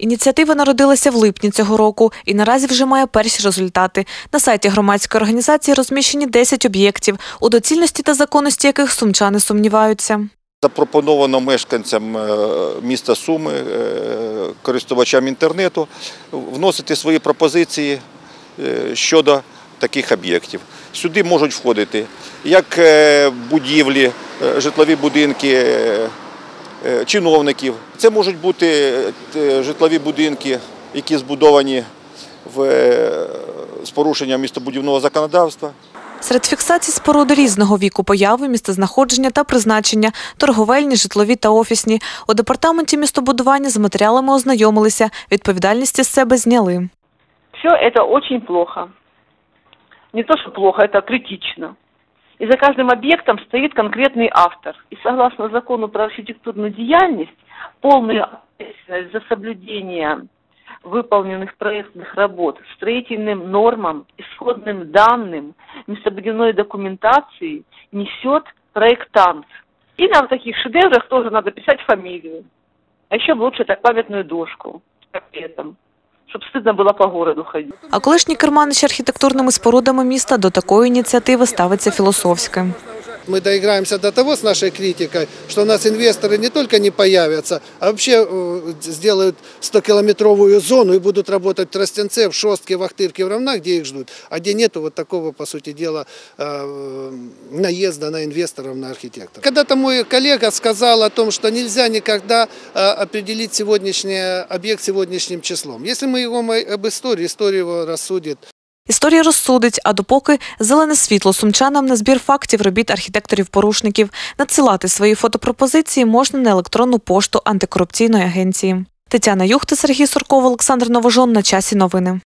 Ініціатива народилася в липні цього року і наразі вже має перші результати. На сайті громадської організації розміщені 10 об'єктів, у доцільності та законності яких сумчани сумніваються. Запропоновано мешканцям е, міста Суми, е, користувачам інтернету, вносити свої пропозиції е, щодо таких об'єктів. Сюди можуть входити як будівлі, житлові будинки чиновників. Це можуть бути е, житлові будинки, які збудовані в, е, з порушенням містобудівного законодавства. Серед фіксацій споруди різного віку появи, місцезнаходження та призначення, торговельні, житлові та офісні. У департаменті містобудування з матеріалами ознайомилися, відповідальність із себе зняли. Все это очень плохо. Не то, что плохо, это критично. И за каждым объектом стоит конкретный автор. И согласно закону про архитектурную деятельность, полная ответственность за соблюдение выполненных проектных работ, строительным нормам, исходным данным, местобудивной документации несет проектант. И на вот таких шедеврах тоже надо писать фамилию. А еще лучше так памятную дошку как этом, чтобы стыдно было по городу ходить. А колишній керманич архітектурними спорудами міста до такої ініціативи ставиться філософськи. Мы доиграемся до того с нашей критикой, что у нас инвесторы не только не появятся, а вообще э, сделают 100-километровую зону и будут работать в Тростенце, в Шостке, в Ахтырке, в Равнах, где их ждут, а где нету вот такого, по сути дела, э, наезда на инвесторов, на архитекторов. Когда-то мой коллега сказал о том, что нельзя никогда э, определить сегодняшний объект сегодняшним числом. Если мы его об истории, история его рассудит. Історія розсудить, а допоки зелене світло сумчанам на збір фактів робіт архітекторів-порушників. Надсилати свої фотопропозиції можна на електронну пошту антикорупційної агенції. Тетяна Юхта, Сергій Сурков, Олександр Новожон. На часі новини.